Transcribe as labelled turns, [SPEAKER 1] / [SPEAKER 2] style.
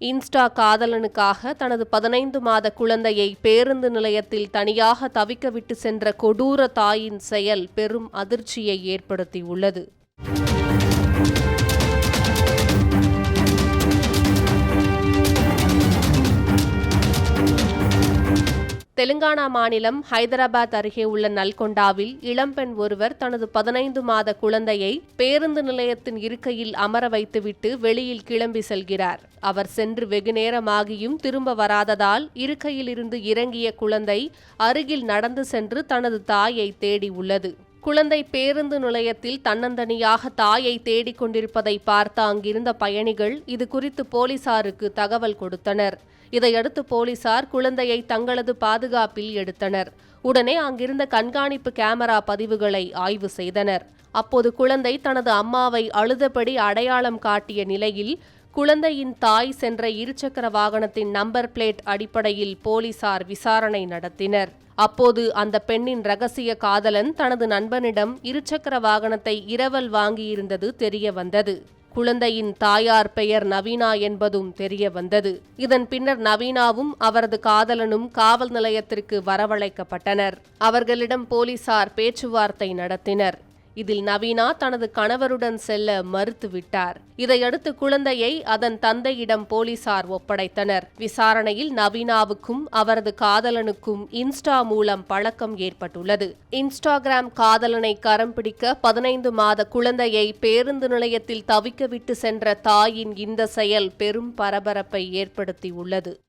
[SPEAKER 1] Insta காதலனுக்காக தனது பதினைந்து மாத குழந்தையை பேருந்து நிலையத்தில் தனியாக தவிக்க விட்டு சென்ற கொடூர தாயின் செயல் பெரும் அதிர்ச்சியை ஏற்படுத்தியுள்ளது. தெலுங்கானா மாநிலம் ஹைதராபாத் அருகே உள்ள நல்கொண்டாவில் இளம்பெண் ஒருவர் தனது பதினைந்து மாத குழந்தையை பேருந்து நிலையத்தின் இருக்கையில் அமர வைத்துவிட்டு வெளியில் கிளம்பி செல்கிறார். அவர் சென்று வெகுநேரமாகியும் திரும்ப வராததால் இருக்கையில் இருந்து இறங்கிய குழந்தை அருகில் நடந்து சென்று தனது தாயை தேடி உள்ளது. குழந்தை பேருந்து நிலையத்தில் தன்னந்தனியாக தாயை தேடிக் கொண்டிருப்பதை பார்த்த அங்கிருந்த பயணிகள் இது குறித்து போலீசாருக்கு தகவல் கொடுத்தனர். இதையடுத்து போலீசார் குழந்தையை தங்களது பாதுகாப்பில் எடுத்தனர். உடனே அங்கிருந்த கண்காணிப்பு கேமரா பதிவுகளை ஆய்வு செய்தனர். அப்போது குழந்தை தனது அம்மாவை அழுதபடி அடையாளம் காட்டிய நிலையில் குழந்தையின் தாய் சென்ற இருசக்கர வாகனத்தின் நம்பர் பிளேட் அடிப்படையில் போலீசார் விசாரணை நடத்தினர். அப்போது அந்த பெண்ணின் ரகசிய காதலன் தனது நண்பனிடம் இருசக்கர வாகனத்தை இரவல் வாங்கியிருந்தது தெரிய வந்தது. குழந்தையின் தாயார் பெயர் நவீனா என்பதும் தெரிய வந்தது. இதன் பின்னர் நவீனாவும் அவரது காதலனும் காவல் நிலையத்திற்கு வரவழைக்கப்பட்டனர். அவர்களிடம் போலீசார் பேச்சுவார்த்தை நடத்தினர். இதில் நவீனா தனது கணவருடன் செல்ல மறுத்துவிட்டார். இதையடுத்து குழந்தையை அதன் தந்தையிடம் போலீசார் ஒப்படைத்தனர். விசாரணையில் நவீனாவுக்கும் அவரது காதலனுக்கும் இன்ஸ்டா மூலம் பழக்கம் ஏற்பட்டுள்ளது. இன்ஸ்டாகிராம் காதலனை கரம் பிடிக்க பதினைந்து மாத குழந்தையை பேருந்து நிலையத்தில் தவிக்க விட்டு சென்ற தாயின் இந்த செயல் பெரும் பரபரப்பை ஏற்படுத்தியுள்ளது.